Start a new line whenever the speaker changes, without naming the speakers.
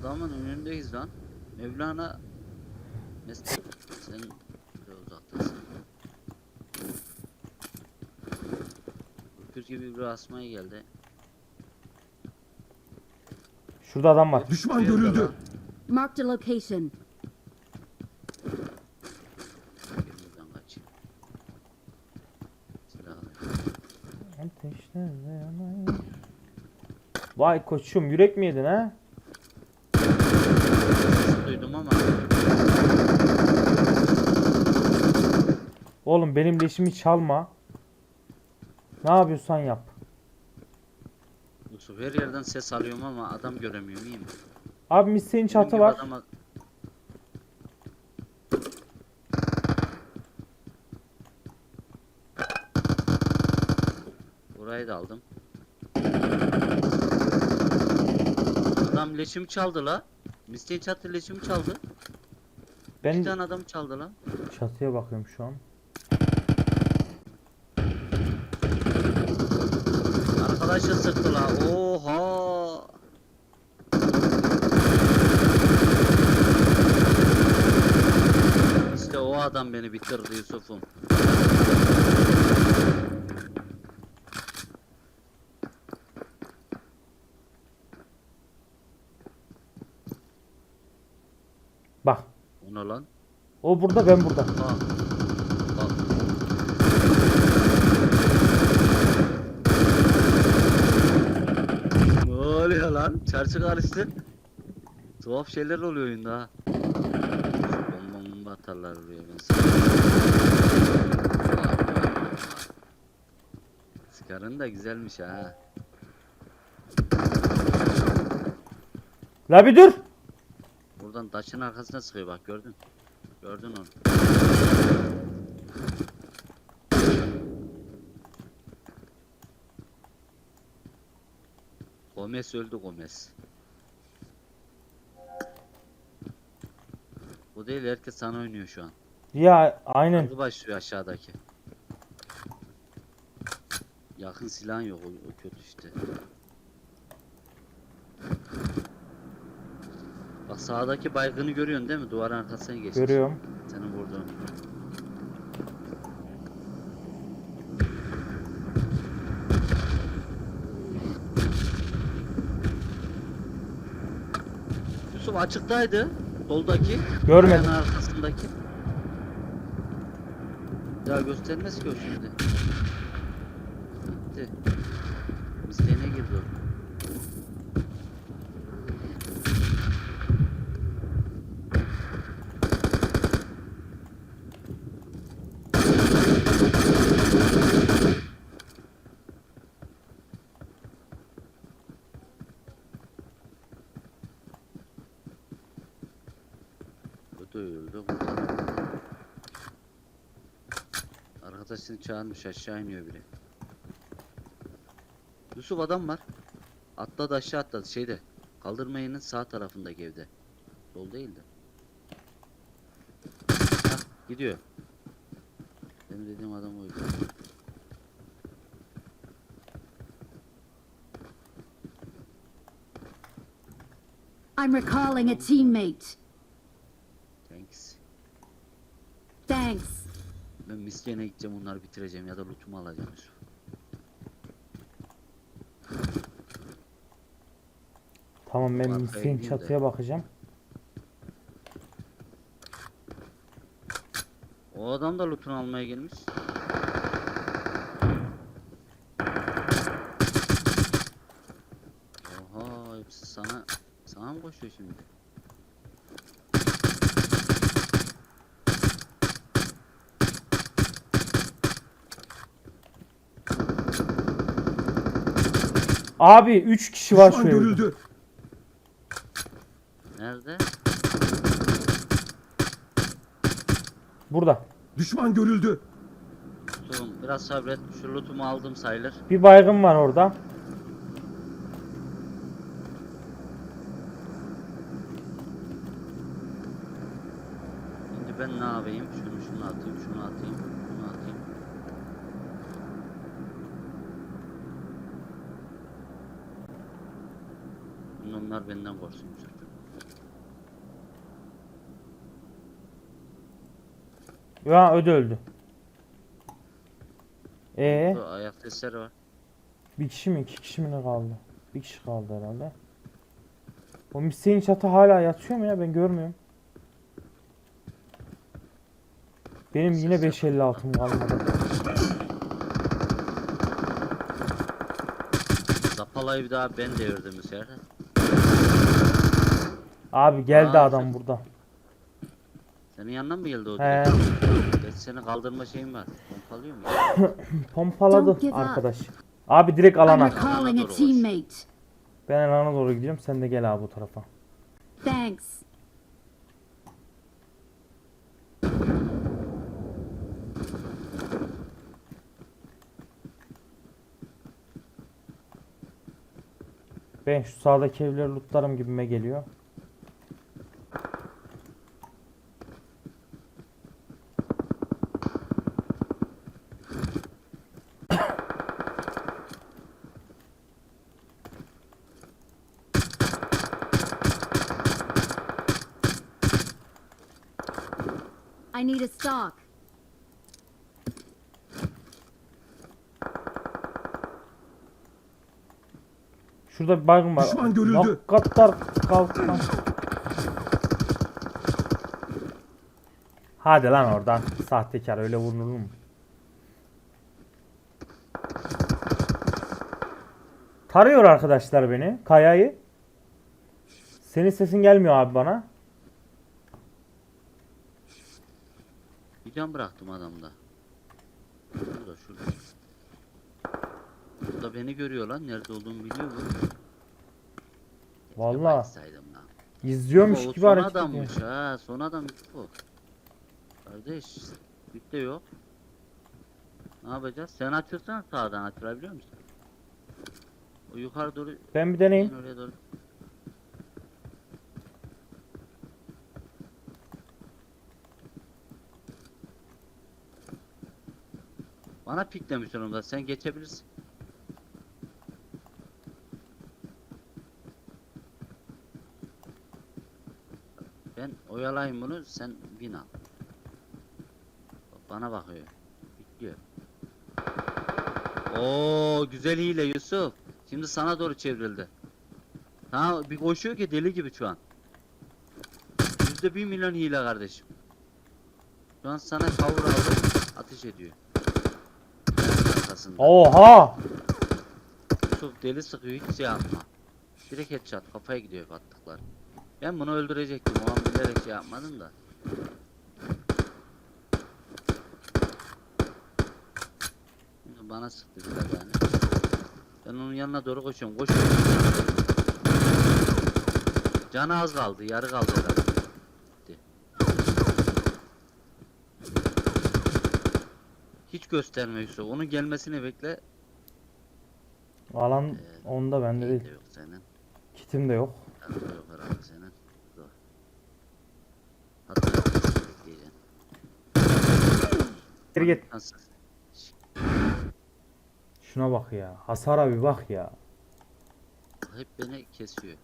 Adamın önündeyiz lan. Mevlana sen biraz uzaktasın. Öküz gibi bir asmaya geldi.
Şurada adam var.
Düşman görüldü.
Marked a location.
Silah alayım.
Vay koçum yürek mi yedin ha? Oğlum benim leşimi çalma. Ne yapıyorsan yap.
Yusuf her yerden ses alıyorum ama adam göremiyorum iyi mi?
Abi misleğin
Bizim
çatı var.
adama- Burayı da aldım. Adam leşimi çaldı la. Misteğin çatı leşimi çaldı.
Ben
Bir tane adam çaldı la.
çatıya bakıyorum şu an.
Arkadaşı sıktı la. Oha. İşte o adam beni bitirdi Yusuf'um.
Bak.
O ne lan?
O burada ben burada.
Ha. Bak. Ne oluyor lan? Çarşı karıştı. Tuhaf şeyler oluyor oyunda ha. Bomba bomba atarlar buraya ben. Skarın da güzelmiş ha.
La bir dur.
Buradan taşın arkasına sıkıyor bak gördün. Gördün onu. Gomez öldü Gomez. Bu değil herkes sana oynuyor şu an.
Ya aynen.
Kavga başlıyor aşağıdaki. Yakın silahın yok o, o kötü işte. Bak sağdaki baygını görüyorsun değil mi? Duvarın arkasına geçmiş.
Görüyorum.
Senin vurduğun. Yusuf açıktaydı. Soldaki.
Görmedim.
Ayağın arkasındaki. Ya göstermez ki o şimdi. Gitti. İsteğine girdi o. Öldü. Arkadaşını çağırmış aşağı iniyor biri. Yusuf adam var. Atladı aşağı atladı şeyde. Kaldırmayının sağ tarafındaki evde. Sol değil de. Hah gidiyor. Benim dediğim adam oydu.
I'm recalling a teammate.
Thanks.
Thanks.
Ben miskene gideceğim onları bitireceğim ya da lootumu alacağım.
Tamam ben
Arkaya gideyim de.
çatıya bakacağım.
O adam da lootunu almaya gelmiş. Oha hepsi sana sana mı koşuyor şimdi?
Abi 3 kişi var şu
Düşman
evde.
görüldü.
Nerede?
Burada.
Düşman görüldü.
Lootum biraz sabret. Şu lootumu aldım sayılır.
Bir baygın var orada.
Şimdi ben ne yapayım? Şunu şunu atayım, şunu atayım. Onlar benden korksun zaten.
Ya öde öldü. Ee,
Bu ayak sesleri var.
bir kişi mi iki kişi mi ne kaldı? Bir kişi kaldı herhalde. O misliğin çatı hala yatıyor mu ya ben görmüyorum. Benim yine 5.56'm kalmadı.
Zapalayı bir daha ben devirdim bu sefer.
Abi geldi
Aa,
adam burada.
Senin yanından mı geldi o?
He,
direkt? Seni kaldırma şeyim var. Pompalıyor mu?
pompaladı
Don't give up.
arkadaş. Abi direkt
I'm
alana.
recalling a
Anadolu.
teammate.
Ben alana doğru gidiyorum sen de gel abi bu tarafa.
Thanks.
Ben şu sağdaki evleri lootlarım gibime geliyor.
I need a stock.
Şurada bir baygın var.
Düşman görüldü.
Hakikatler kalkma. Hadi lan oradan. Sahtekar öyle vurulur mu? Tarıyor arkadaşlar beni. Kayayı. Senin sesin gelmiyor abi bana.
Bir can bıraktım adamda. Şurada şurada. Burada beni görüyor lan. Nerede olduğumu biliyor Saydım lan.
izliyormuş
Ama o
gibi
son
hareket ediyor.
adammış ha. Son adammış bu. Kardeş. Bit de yok. Ne yapacağız? Sen açırsan sağdan açılabiliyor musun? O yukarı doğru.
Ben bir deneyeyim.
en oraya doğru. Bana piklemiş onunda. Sen geçebilirsin. Ben oyalayayım bunu. Sen bin al. Bana bakıyor. Bekliyor. Oo güzel hile Yusuf. Şimdi sana doğru çevrildi. Ha bir koşuyor ki deli gibi şu an. Yüzde bir milyon hile kardeşim. Şu an sana cover aldı. Ateş ediyor. Arkasında.
Oha!
Yusuf deli sıkıyor hiç şey yapma. Direkt headshot kafaya gidiyor attıklar. Ben bunu öldürecektim o an bilerek şey yapmadım da. Bana sıktı biraz yani. Ben onun yanına doğru koşuyorum. Koşuyorum. Canı az kaldı. Yarı kaldı herhalde. Gitti. Hiç gösterme Yusuf. Onun gelmesini bekle.
Alan onda bende
İyi de
değil.
yok senin.
Kitim de yok.
Yanında yok herhalde senin. Dur. Hatta.
Geri git. Şuna bak ya. Hasara bir bak ya.
Hep beni kesiyor.